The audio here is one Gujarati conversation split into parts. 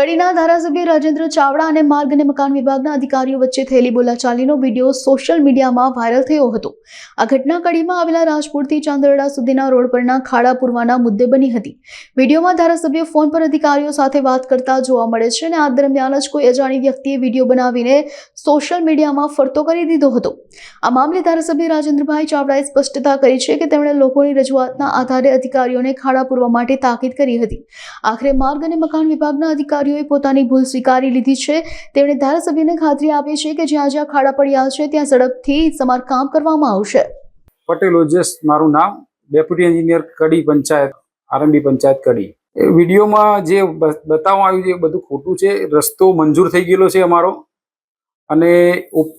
કડીના ધારાસભ્ય રાજેન્દ્ર ચાવડા અને માર્ગ અને મકાન વિભાગના અધિકારીઓ વચ્ચે થયેલી બોલાચાલીનો વીડિયો સોશિયલ મીડિયામાં વાયરલ થયો હતો. આ ઘટના કડીમાં આવેલા રાજપુરથી ચાંદરડા સુધીના રોડ પરના ખાડા પૂરવાના મુદ્દે બની હતી. વિડીયોમાં ધારાસભ્ય ફોન પર અધિકારીઓ સાથે વાત કરતા જોવા મળે છે અને આ દરમિયાન જ કોઈ અજાણી વ્યક્તિએ વીડિયો બનાવીને સોશિયલ મીડિયામાં ફરતો કરી દીધો હતો. આ મામલે ધારાસભ્ય રાજેન્દ્રભાઈ ચાવડાએ સ્પષ્ટતા કરી છે કે તેમણે લોકોની રજૂઆતના આધારે અધિકારીઓને ખાડા પૂરવા માટે તાકીદ કરી હતી. આખરે માર્ગ અને મકાન વિભાગના અધિકારીઓએ પોતાની ભૂલ સ્વીકારી લીધી છે. તેમણે ધારાસભ્યને ખાતરી આપી છે કે જ્યાં જ્યાં ખાડા પડ્યા છે, ત્યાં ઝડપથી સમારકામ કરવામાં આવશે. પટેલ ઓજસ, મારું નામ. ડેપ્યુટી એન્જિનિયર કડી પંચાયત આરંભી પંચાયત કડી. એ વિડીયોમાં જે બતાવવામાં આવ્યું છે એ બધું ખોટું છે. રસ્તો મંજૂર થઈ ગયેલો છે અમારો. અને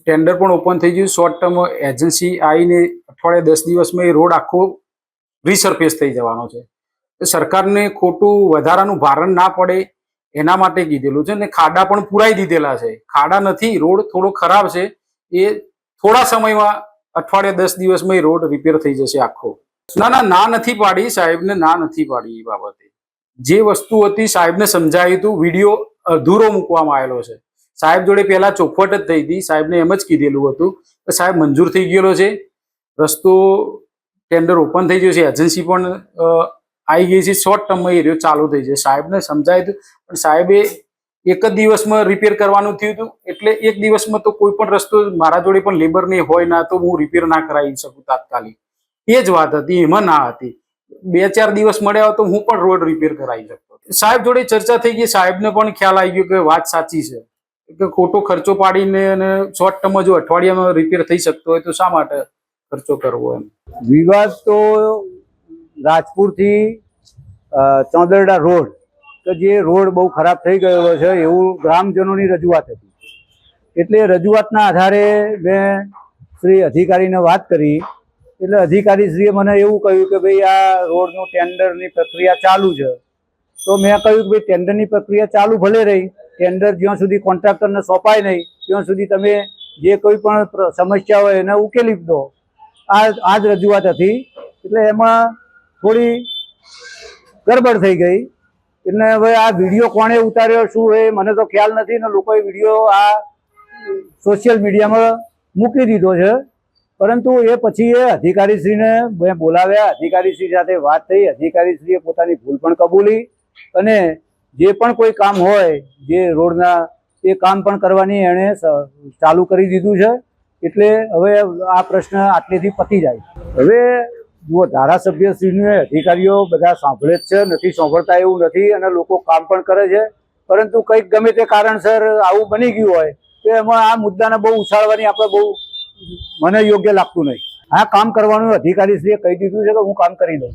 ટેન્ડર પણ ઓપન થઈ ગયું. શોર્ટ ટર્મ એજન્સી આવીને અઠવાડિયે દસ દિવસમાં એ રોડ આખો રિસરફેસ થઈ જવાનો છે. સરકારને ખોટું વધારાનું ભારણ ના પડે. એના માટે કીધેલું છે ને ખાડા પણ પુરાઈ દીધેલા છે. ખાડા નથી, રોડ થોડો ખરાબ છે. એ થોડા સમયમાં અઠવાડિયે દસ દિવસમાં એ રોડ રિપેર થઈ જશે આખો. ના ના ના નથી પાડી, સાહેબને ના નથી પાડી એ બાબતે. જે વસ્તુ હતી સાહેબને સમજાયું હતું, વીડિયો અધૂરો મૂકવામાં આવેલો છે. સાહેબ જોડે પહેલા ચોખવટ જ થઈ હતી, સાહેબને એમ જ કીધેલું હતું કે સાહેબ મંજૂર થઈ ગયેલો છે. રસ્તો ટેન્ડર ઓપન થઈ ગયો છે એજન્સી પણ આવી ગઈ છે શોર્ટ ટર્મમાં એ રહ્યો, ચાલુ થઈ છે સાહેબને સમજાય હતું પણ સાહેબે એક જ દિવસમાં રિપેર કરવાનું થયું હતું, એટલે એક દિવસમાં તો કોઈ પણ રસ્તો મારા જોડે પણ લેબર નહીં હોય, ના તો હું રિપેર ના કરાવી શકું તાત્કાલિક. એ જ વાત હતી, એમાં ના હતી. બે ચાર દિવસ મળ્યા તો હું પણ રોડ રિપેર કરાવી શકતો સાહેબ જોડે ચર્ચા થઈ ગઈ, સાહેબને પણ ખ્યાલ આવી ગયો કે વાત સાચી છે. કે ખોટો ખર્ચો પાડીને અને શોર્ટ ટર્મમાં જો અઠવાડિયામાં રિપેર થઈ શકતો હોય તો શા માટે ખર્ચો કરવો એમ? વિવાદ તો રાજપુરથી ચોંદરડા રોડ. કે જે રોડ બહુ ખરાબ થઈ ગયેલો છે એવું ગ્રામજનોની રજૂઆત હતી. એટલે રજૂઆતના આધારે મેં શ્રી અધિકારીને વાત કરી. એટલે અધિકારીશ્રીએ મને એવું કહ્યું કે ભાઈ આ રોડનું ટેન્ડરની પ્રક્રિયા ચાલુ છે. તો મેં કહ્યું કે ભાઈ ટેન્ડરની પ્રક્રિયા ચાલુ ભલે રહી, ટેન્ડર જ્યાં સુધી કોન્ટ્રાક્ટરને સોંપાય નહીં, ત્યાં સુધી તમે જે કોઈ પણ સમસ્યા હોય એને ઉકેલી દો. આ આ જ રજૂઆત હતી. એટલે એમાં થોડી ગડબડ થઈ ગઈ. એટલે હવે આ વીડિયો કોણે ઉતાર્યો, શું એ મને તો ખ્યાલ નથી ને લોકોએ વીડિયો આ સોશિયલ મીડિયામાં મૂકી દીધો છે. પરંતુ એ પછી એ અધિકારીશ્રીને મેં બોલાવ્યા, અધિકારીશ્રી સાથે વાત થઈ, અધિકારીશ્રીએ પોતાની ભૂલ પણ કબૂલી અને જે પણ કોઈ કામ હોય, જે રોડના એ કામ પણ કરવાની એણે ચાલુ કરી દીધું છે. એટલે હવે આ પ્રશ્ન આટલેથી પતી જાય. હવે જુઓ, ધારાસભ્યશ્રીને અધિકારીઓ બધા સાંભળે જ છે, નથી સાંભળતા એવું નથી અને લોકો કામ પણ કરે છે. પરંતુ કંઈક ગમે તે કારણસર આવું બની ગયું હોય, તો એમાં આ મુદ્દાને બહુ ઉછાળવાની આપણે બહુ મને યોગ્ય લાગતું નહીં. આ કામ કરવાનું અધિકારીશ્રીએ કહી દીધું છે કે હું કામ કરી દઉં